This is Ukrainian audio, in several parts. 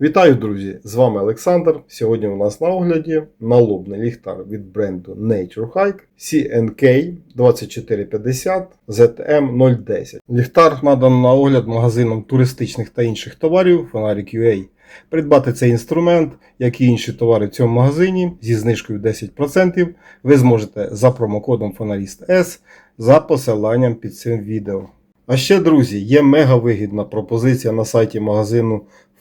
Вітаю, друзі! З вами Олександр. Сьогодні у нас на огляді налобний ліхтар від бренду Nature Hike CNK 2450 ZM010. Ліхтар надано на огляд магазином туристичних та інших товарів Фонарик.ua. Придбати цей інструмент, як і інші товари в цьому магазині зі знижкою 10% ви зможете за промокодом Фонаріст S за посиланням під цим відео. А ще, друзі, є мега вигідна пропозиція на сайті магазину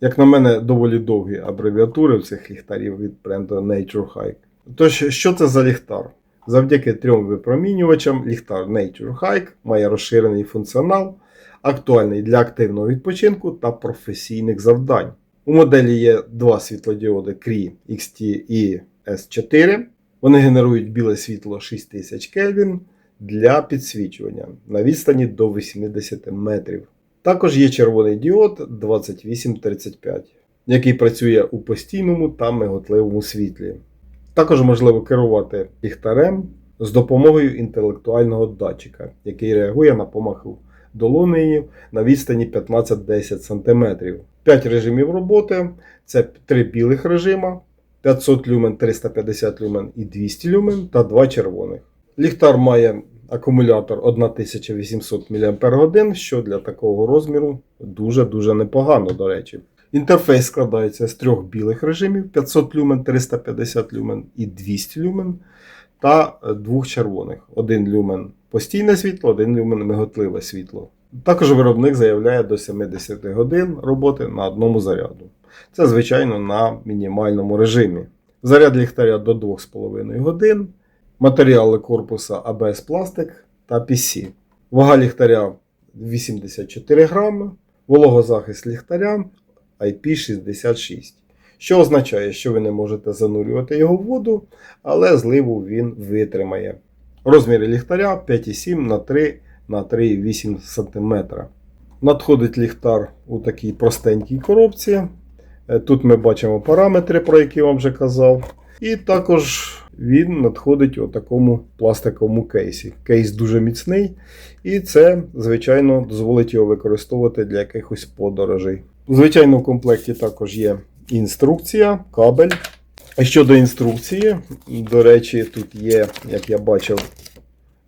Як на мене, доволі довгі абревіатури цих ліхтарів від бренду Nature Hike. Тож, що це за ліхтар? Завдяки трьом випромінювачам ліхтар Nature Hike має розширений функціонал, актуальний для активного відпочинку та професійних завдань. У моделі є два світлодіоди Cree XT і S4. Вони генерують біле світло 6000 Кельвін для підсвічування на відстані до 80 метрів. Також є червоний діод 2835, який працює у постійному та миготливому світлі. Також можливо керувати ліхтарем з допомогою інтелектуального датчика, який реагує на помаху долонею на відстані 15-10 см. 5 режимів роботи це 3 білих режима, 500 люмен, 350 люмен і 200 люмен та 2 червоних. Ліхтар має акумулятор 1800 мАч, що для такого розміру дуже-дуже непогано, до речі. Інтерфейс складається з трьох білих режимів 500 люмен, 350 люмен і 200 люмен, та двох червоних. Один люмен постійне світло, один люмен миготливе світло. Також виробник заявляє до 70 годин роботи на одному заряду. Це, звичайно, на мінімальному режимі. Заряд ліхтаря до 2,5 годин. Матеріали корпуса АБС пластик та PC. Вага ліхтаря 84 грами. Вологозахист ліхтаря IP66. Що означає, що ви не можете занурювати його в воду, але зливу він витримає. Розміри ліхтаря 5,7 на 3 на 3,8 см. Надходить ліхтар у такій простенькій коробці. Е, Тут ми бачимо параметри, про які я вам вже казав. І також він надходить у такому пластиковому кейсі. Кейс дуже міцний, і це, звичайно, дозволить його використовувати для якихось подорожей. Звичайно, в комплекті також є інструкція, кабель. Щодо інструкції, до речі, тут є, як я бачив,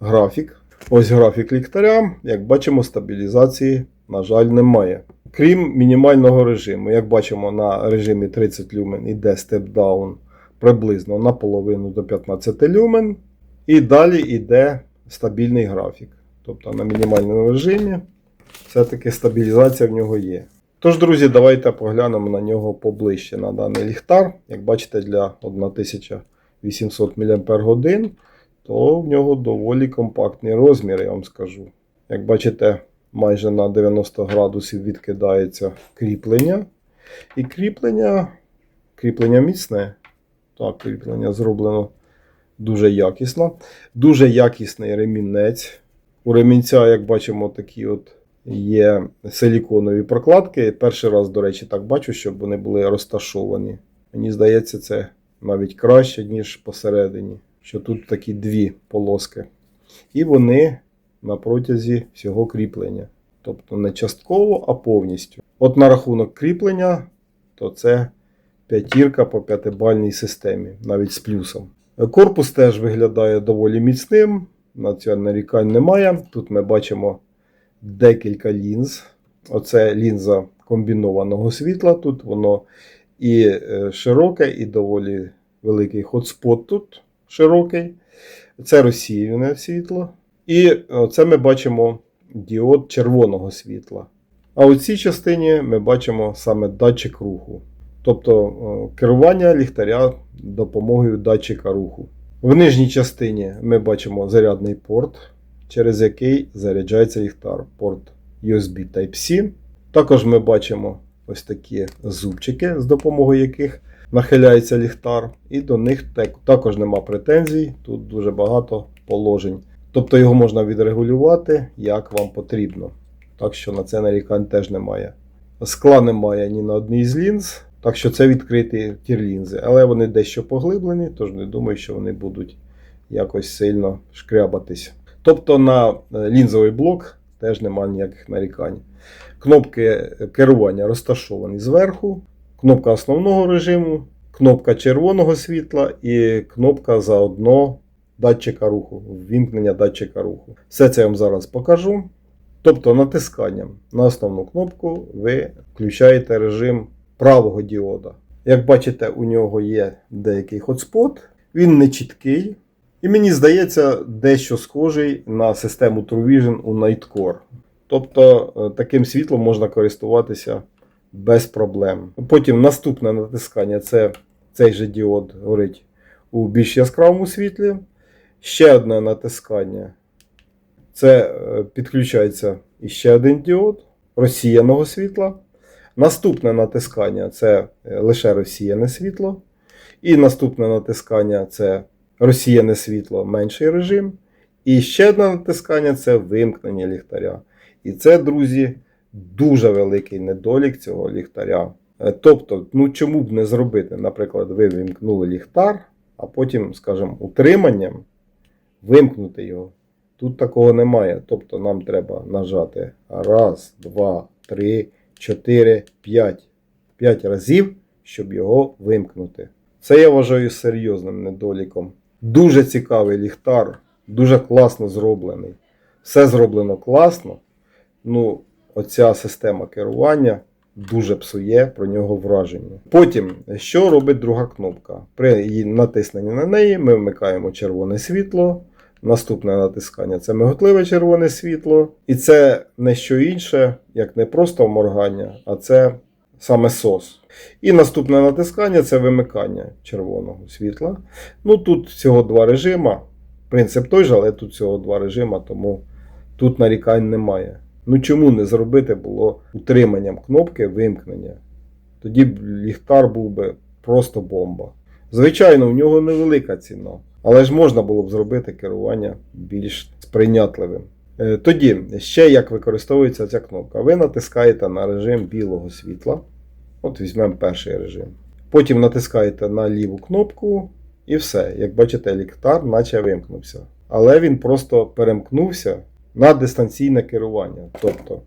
графік. Ось графік ліхтаря. Як бачимо, стабілізації, на жаль, немає. Крім мінімального режиму. Як бачимо, на режимі 30 люмен іде степ-даун приблизно на половину до 15 люмен. І далі йде стабільний графік. Тобто на мінімальному режимі все-таки стабілізація в нього є. Тож, друзі, давайте поглянемо на нього поближче на даний ліхтар. Як бачите, для 1800 мАч, то в нього доволі компактний розмір, я вам скажу. Як бачите, майже на 90 градусів відкидається кріплення. І кріплення, кріплення міцне. Так, кріплення зроблено дуже якісно. Дуже якісний ремінець. У ремінця, як бачимо, такі от є силіконові прокладки. Перший раз, до речі, так бачу, щоб вони були розташовані. Мені здається, це навіть краще, ніж посередині. Що тут такі дві полоски. І вони на протязі всього кріплення. Тобто не частково, а повністю. От на рахунок кріплення, то це п'ятірка по п'ятибальній системі, навіть з плюсом. Корпус теж виглядає доволі міцним, на це нарікань немає. Тут ми бачимо декілька лінз. Оце лінза комбінованого світла. Тут воно і е, широке, і доволі великий хотспот тут широкий. Це розсіюване світло. І це ми бачимо діод червоного світла. А у цій частині ми бачимо саме датчик руху. Тобто керування ліхтаря допомогою датчика руху. В нижній частині ми бачимо зарядний порт, через який заряджається ліхтар. Порт USB Type-C. Також ми бачимо ось такі зубчики, з допомогою яких нахиляється ліхтар, і до них також нема претензій. Тут дуже багато положень. Тобто його можна відрегулювати як вам потрібно. Так що на це нарікань теж немає. Скла немає ні на одній з лінз, так що це відкриті тірлінзи. Але вони дещо поглиблені, тож не думаю, що вони будуть якось сильно шкрябатись. Тобто на е, лінзовий блок теж немає ніяких нарікань. Кнопки керування розташовані зверху, кнопка основного режиму, кнопка червоного світла і кнопка заодно датчика руху, ввімкнення датчика руху. Все це я вам зараз покажу. Тобто натисканням на основну кнопку ви включаєте режим правого діода. Як бачите, у нього є деякий хотспот, він не чіткий. І мені здається, дещо схожий на систему TrueVision у Nightcore. Тобто е, таким світлом можна користуватися без проблем. Потім наступне натискання це цей же діод горить у більш яскравому світлі. Ще одне натискання. Це е, підключається іще один діод розсіяного світла. Наступне натискання це е, лише розсіяне світло. І наступне натискання це розсіяне світло, менший режим. І ще одне натискання це вимкнення ліхтаря. І це, друзі, дуже великий недолік цього ліхтаря. Е, Тобто, ну чому б не зробити? Наприклад, ви вимкнули ліхтар, а потім, скажімо, утриманням вимкнути його. Тут такого немає. Тобто нам треба нажати раз, два, три, чотири, п'ять. П'ять разів, щоб його вимкнути. Це я вважаю серйозним недоліком. Дуже цікавий ліхтар, дуже класно зроблений. Все зроблено класно. Ну, оця система керування дуже псує про нього враження. Потім, що робить друга кнопка? При її натисненні на неї ми вмикаємо червоне світло. Наступне натискання це миготливе червоне світло. І це не що інше, як не просто моргання, а це саме сос. І наступне натискання це вимикання червоного світла. Ну тут всього два режима. Принцип той же, але тут всього два режима, тому тут нарікань немає. Ну чому не зробити було утриманням кнопки вимкнення? Тоді б ліхтар був би просто бомба. Звичайно, в нього невелика ціна, але ж можна було б зробити керування більш сприйнятливим. Е, Тоді ще як використовується ця кнопка. Ви натискаєте на режим білого світла. От візьмемо перший режим. Потім натискаєте на ліву кнопку і все. Як бачите, ліхтар наче вимкнувся. Але він просто перемкнувся на дистанційне керування. Тобто,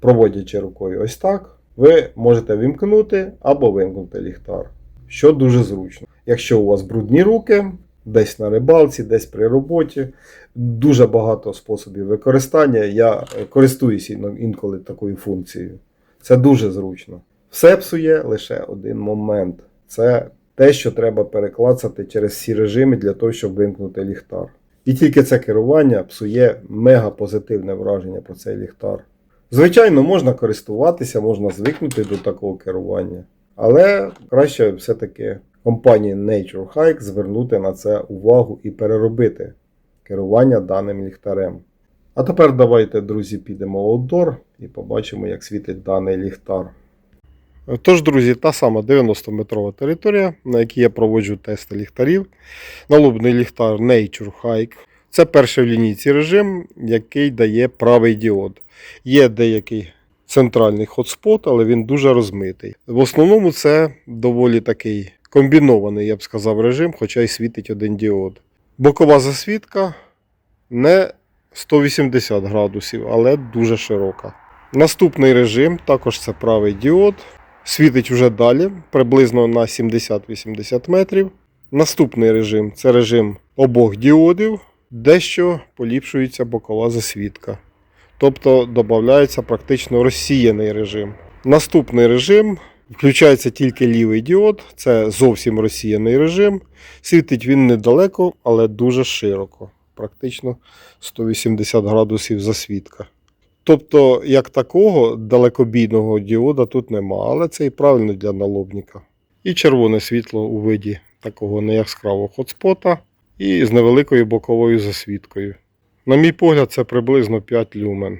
проводячи рукою ось так, ви можете вимкнути або вимкнути ліхтар, що дуже зручно. Якщо у вас брудні руки, десь на рибалці, десь при роботі, дуже багато способів використання. Я е, користуюся інколи такою функцією. Це дуже зручно. Все псує лише один момент. Це те, що треба переклацати через всі режими для того, щоб вимкнути ліхтар. І тільки це керування псує мега позитивне враження про цей ліхтар. Звичайно, можна користуватися, можна звикнути до такого керування. Але краще все-таки компанії Nature Hike звернути на це увагу і переробити керування даним ліхтарем. А тепер давайте, друзі, підемо в аутдор і побачимо, як світить даний ліхтар. Тож, друзі, та сама 90-метрова територія, на якій я проводжу тести ліхтарів. Налобний ліхтар Nature Hike. Це перший в лінійці режим, який дає правий діод. Є деякий центральний хотспот, але він дуже розмитий. В основному це доволі такий комбінований, я б сказав, режим, хоча й світить один діод. Бокова засвітка не 180 градусів, але дуже широка. Наступний режим також це правий діод. Світить вже далі, приблизно на 70-80 метрів. Наступний режим це режим обох діодів, дещо поліпшується бокова засвітка. Тобто додається практично розсіяний режим. Наступний режим включається тільки лівий діод, це зовсім розсіяний режим. Світить він недалеко, але дуже широко, практично 180 градусів засвітка. Тобто, як такого далекобійного діода тут нема, але це і правильно для налобника. І червоне світло у виді такого неяскравого хотспота і з невеликою боковою засвіткою. На мій погляд, це приблизно 5 люмен.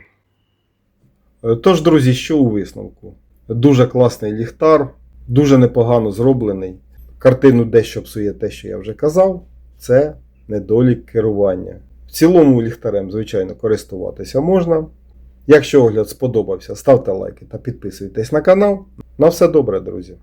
Тож, друзі, що у висновку? Дуже класний ліхтар, дуже непогано зроблений. Картину дещо псує те, що я вже казав, це недолік керування. В цілому ліхтарем, звичайно, користуватися можна. Якщо огляд сподобався, ставте лайки та підписуйтесь на канал. На все добре, друзі!